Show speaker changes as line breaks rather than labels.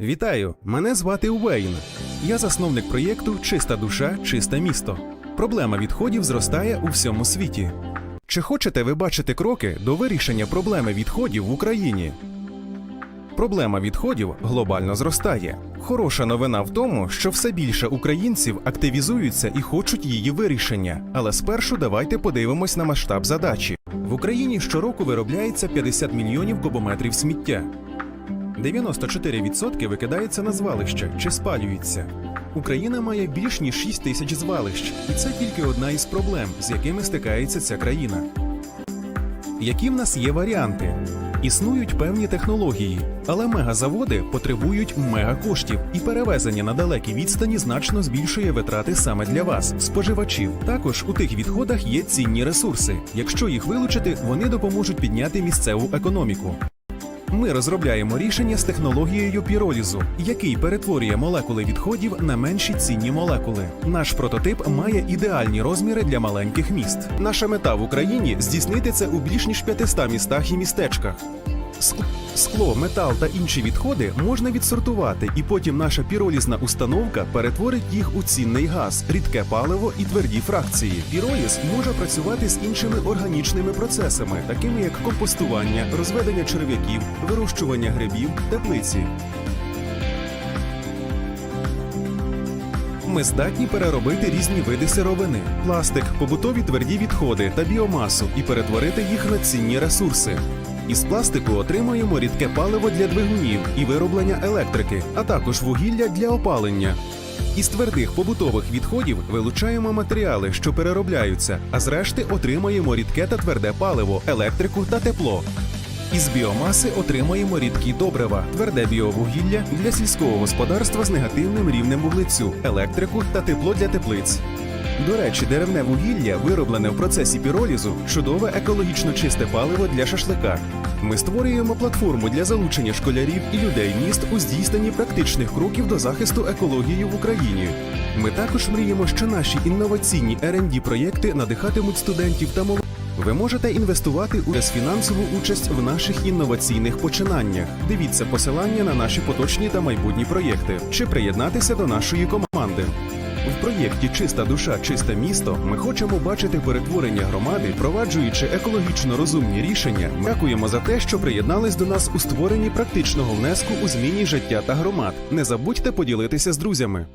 Вітаю! Мене звати Уейн. Я засновник проєкту Чиста душа, чисте місто. Проблема відходів зростає у всьому світі. Чи хочете ви бачити кроки до вирішення проблеми відходів в Україні? Проблема відходів глобально зростає. Хороша новина в тому, що все більше українців активізуються і хочуть її вирішення. Але спершу давайте подивимось на масштаб задачі. В Україні щороку виробляється 50 мільйонів кубометрів сміття. 94% викидається на звалище чи спалюється. Україна має більш ніж 6 тисяч звалищ, і це тільки одна із проблем, з якими стикається ця країна. Які в нас є варіанти? Існують певні технології, але мегазаводи потребують мегакоштів, і перевезення на далекі відстані значно збільшує витрати саме для вас, споживачів. Також у тих відходах є цінні ресурси. Якщо їх вилучити, вони допоможуть підняти місцеву економіку. Ми розробляємо рішення з технологією піролізу, який перетворює молекули відходів на менші цінні молекули. Наш прототип має ідеальні розміри для маленьких міст. Наша мета в Україні здійснити це у більш ніж 500 містах і містечках. Ск- Скло, метал та інші відходи можна відсортувати, і потім наша піролізна установка перетворить їх у цінний газ, рідке паливо і тверді фракції. Піроліз може працювати з іншими органічними процесами, такими як компостування, розведення черв'яків, вирощування грибів, теплиці. Ми здатні переробити різні види сировини: пластик, побутові тверді відходи та біомасу і перетворити їх на цінні ресурси. Із пластику отримуємо рідке паливо для двигунів і вироблення електрики, а також вугілля для опалення. Із твердих побутових відходів вилучаємо матеріали, що переробляються, а зрешти отримаємо рідке та тверде паливо, електрику та тепло. Із біомаси отримаємо рідкі добрива, тверде біовугілля для сільського господарства з негативним рівнем вуглецю, електрику та тепло для теплиць. До речі, деревне вугілля, вироблене в процесі піролізу, чудове екологічно чисте паливо для шашлика. Ми створюємо платформу для залучення школярів і людей міст у здійсненні практичних кроків до захисту екології в Україні. Ми також мріємо, що наші інноваційні rd проєкти надихатимуть студентів та молодих. Ви можете інвестувати у фінансову участь в наших інноваційних починаннях. Дивіться посилання на наші поточні та майбутні проєкти чи приєднатися до нашої команди. В проєкті Чиста душа, чисте місто ми хочемо бачити перетворення громади, впроваджуючи екологічно розумні рішення. Дякуємо за те, що приєднались до нас у створенні практичного внеску у зміні життя та громад. Не забудьте поділитися з друзями.